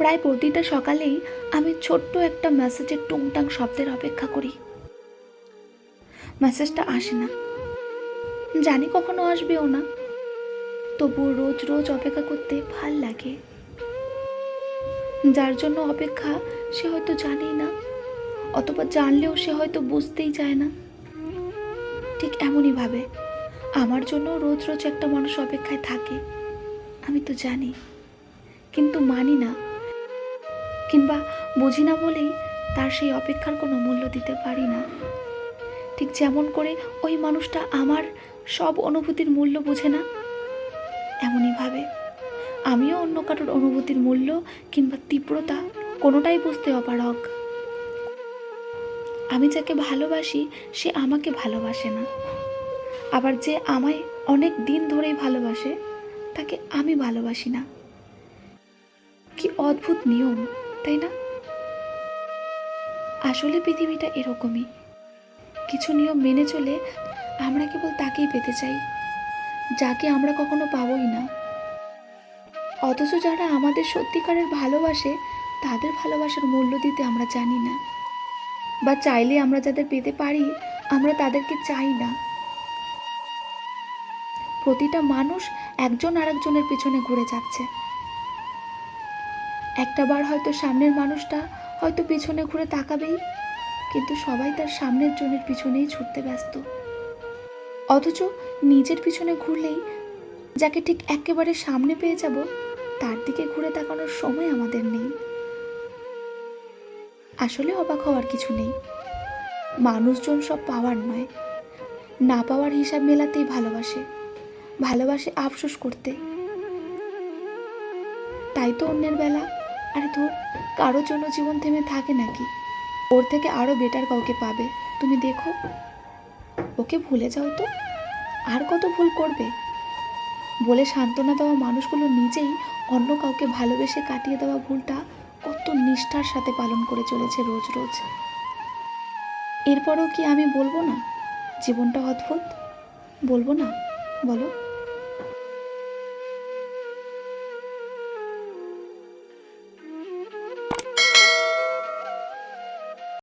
প্রায় প্রতিটা সকালেই আমি ছোট্ট একটা মেসেজের টুংটাং শব্দের অপেক্ষা করি। মেসেজটা আসে না। জানি কখনো আসবেও না। তবুও রোজ রোজ অপেক্ষা করতে ভালো লাগে। যার জন্য অপেক্ষা সে হয়তো জানেই না, অথবা জানলেও সে হয়তো বুঝতেই চায় না। ঠিক এমনই ভাবে, আমার জন্য রোজ রোজ একটা মানুষ অপেক্ষায় থাকে, আমি তো জানি। কিন্তু মানি না কিংবা বুঝি না বলেই তার সেই অপেক্ষার কোনো মূল্য দিতে পারি না। ঠিক যেমন করে ওই মানুষটা আমার সব অনুভূতির মূল্য বোঝে না এমনইভাবে আমিও অন্য কারোর অনুভূতির মূল্য কিংবা তীব্রতা কোনোটাই বুঝতে অপারগ। আমি যাকে ভালোবাসি, সে আমাকে ভালোবাসে না। আবার যে আমায় অনেক দিন ধরেই ভালোবাসে, তাকে আমি ভালোবাসি না। কি অদ্ভুত নিয়ম। তাই না? আসলে পৃথিবীটা এরকমই। কিছু নিয়ম মেনে চলে আমরা কেবল তাকেই পেতে চাই, যাকে আমরা কখনো পাবই না। অথচ যারা আমাদের সত্যিকারের ভালোবাসে, তাদের ভালোবাসার মূল্য দিতে আমরা জানি না। বা চাইলে আমরা যাদের পেতে পারি, আমরা তাদেরকে চাই না। প্রতিটা মানুষ একজন আরেকজনের পিছনে ঘুরে যাচ্ছে। একটা বার হয়তো সামনের মানুষটা হয়তো পিছনে ঘুরে তাকাবেই, কিন্তু সবাই তার সামনের জনের পিছনেই ছুটতে ব্যস্ত। অথচ নিজের পিছনে ঘুরলেই যাকে ঠিক একেবারে সামনে পেয়ে যাব, তার দিকে ঘুরে তাকানোর সময় আমাদের নেই। আসলে অবাক হওয়ার কিছু নেই। মানুষজন সব পাওয়ার নয়। না পাওয়ার হিসাব মেলাতেই ভালোবাসে। ভালোবাসে আফসোস করতে। তাই তো অন্যের বেলা আরে তোর কারোর জন্য জীবন থেমে থাকে নাকি? ওর থেকে আরও বেটার কাউকে পাবে। তুমি দেখো। ওকে ভুলে যাও তো। আর কত ভুল করবে? বলে সান্ত্বনা দেওয়া মানুষগুলো নিজেই অন্য কাউকে ভালোবেসে কাটিয়ে দেওয়া ভুলটা কত নিষ্ঠার সাথে পালন করে চলেছে রোজ রোজ। এরপরও কি আমি বলব না? জীবনটা অদ্ভুত। বলব না? বলো।